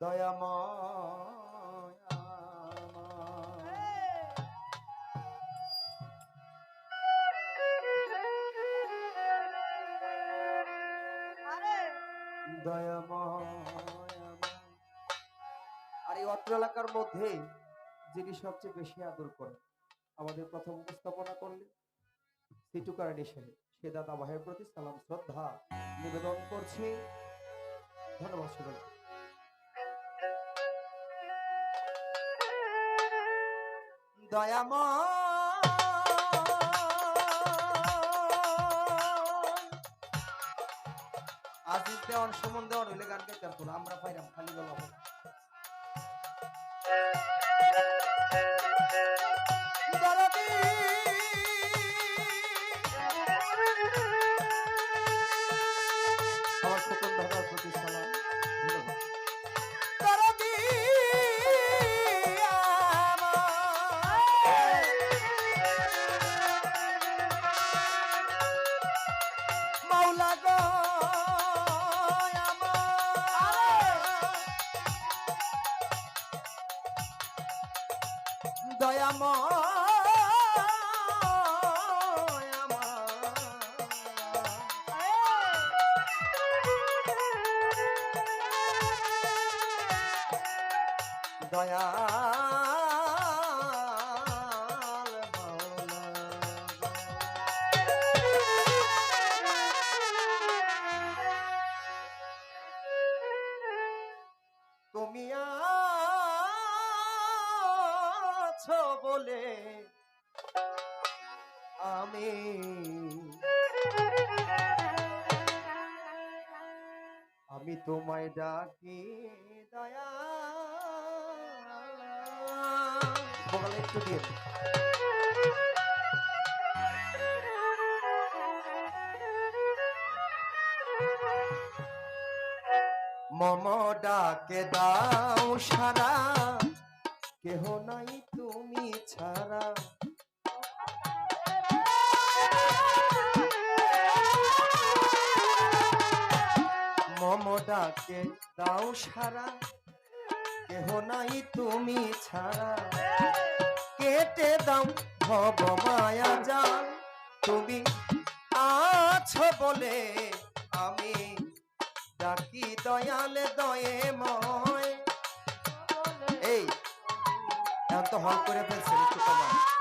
দয়াময়। আর, এই অত্র এলাকার মধ্যে যিনি সবচেয়ে বেশি আদর করেন, আমাদের প্রথম উপস্থাপনা করলেন সিটুকারানি সেনে। সে দাদা ভাইয়ের প্রতি সালাম, শ্রদ্ধা নিবেদন করছি। ধন্যবাদ শুনুন দয়াময়। আজিতে দেওয়ান সুমন দেওয়ান হইলে গান গাইতাম পুরো আমরা পাইরাম খালি গলা মাওলা গো আমার। দয়াময় ডাকি দয়া। একটু দিয়ে। মম ডাকে দাও সারা। কেহ নাই তুমি ছাড়া। ডাকে, দাও সারা। কেহ নাই তুমি ছাড়া। কেটে দাও ভব মায়া যান তুমি আছো বলে আমি ডাকি দয়াল দয়ে ময়। এই এখন তো হল করে ফেলছে একটু কমান।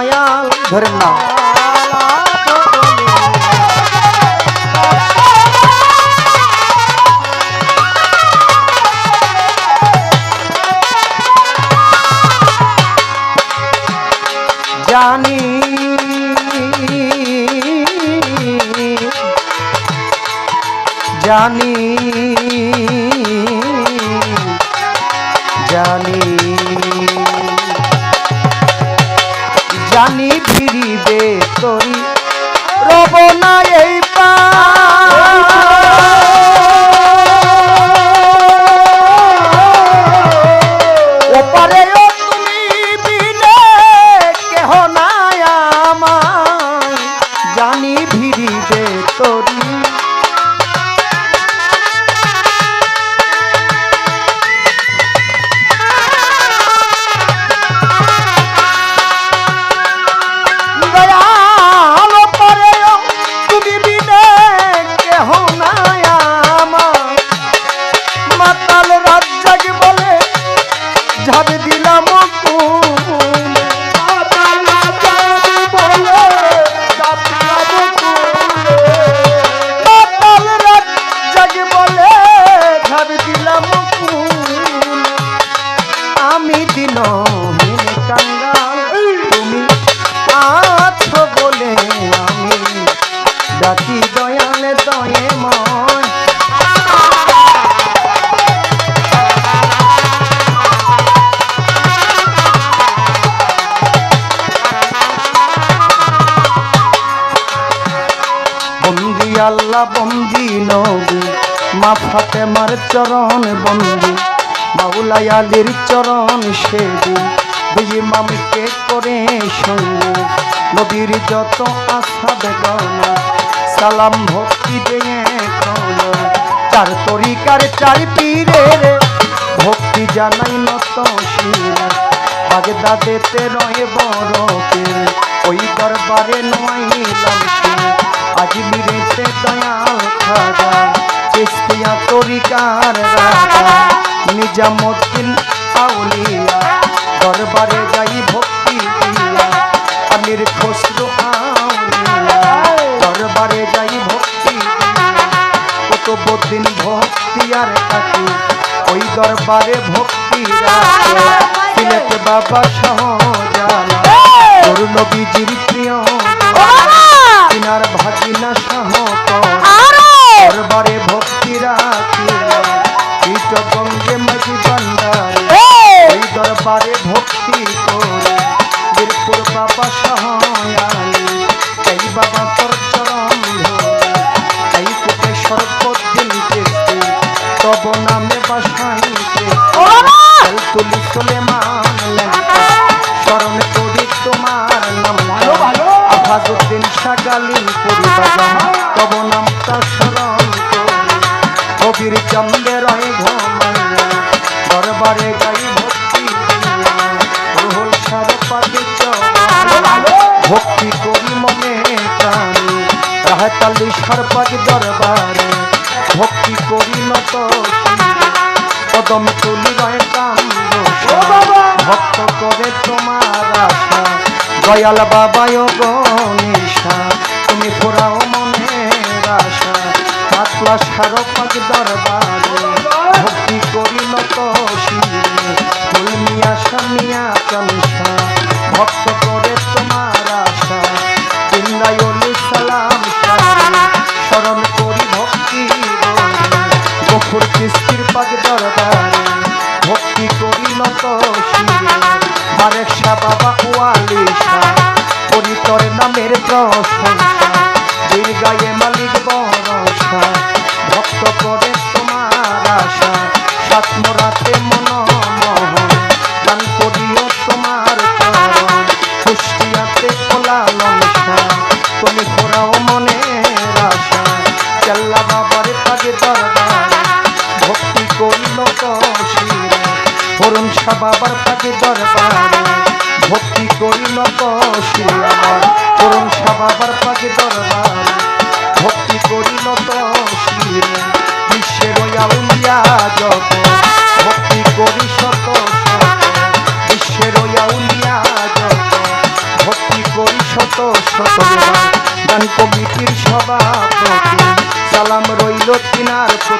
দয়াল ধরে না। জানি জানি জানি জানি ফিরিবে তরি আল্লাহ বন্দি নবী মা ফাতেমার চরণ বন্দি, মাওলাই আলীর চরণ সেবি দুই মামকে করে সঙ্গে, নবীর যত আশা বেদনা সালাম ভক্তি দিয়ে চার তরিকার চার পীরের ভক্তি জানাই নত শিরা। বাগদাদেতে রয়ে বড় পীর, ওই দরবারে নয়াইলাম আজ মিরেতে দয়াল খাজা চিস্তিয়া তরিকার রাজা। নিজামুদ্দিন আউলিয়া, দরবারে যাই ভক্তি দিয়া। আমির খসরু আউলিয়া, দরবারে যাই ভক্তি কত বদিন ভক্তি আর থাকি ওই দরবারে ভক্তি রাখে। বাবা গুরু নবীজির প্রিয় চন্দ্রে রয় ঘমাইয়া দরবারে গাই ভক্তি রুহুল সারপাতি ভক্তি করি মনে প্রাণে। রাহাতালি সর্বাগ দরবারে। ভক্তি করি নত কদম তুলি রয় কান্দ ভক্ত করে তোমার আশা। দয়াল বাবায় গণেশা তুমি ফোরাও মনের আশা। সার একশা বাবা ওয়ালিশা শাহ করি নামের প্রশংসা। দীর্ঘায়ে মালিক বরসা, ভক্ত করে তোমার আশা। সাত মোরাতে মন বাবার পাখি দরবার gotta put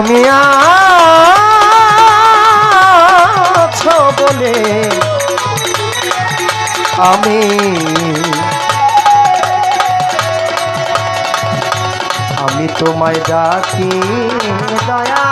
তুমি আছো বলে আমি আমি তোমায় ডাকি দয়া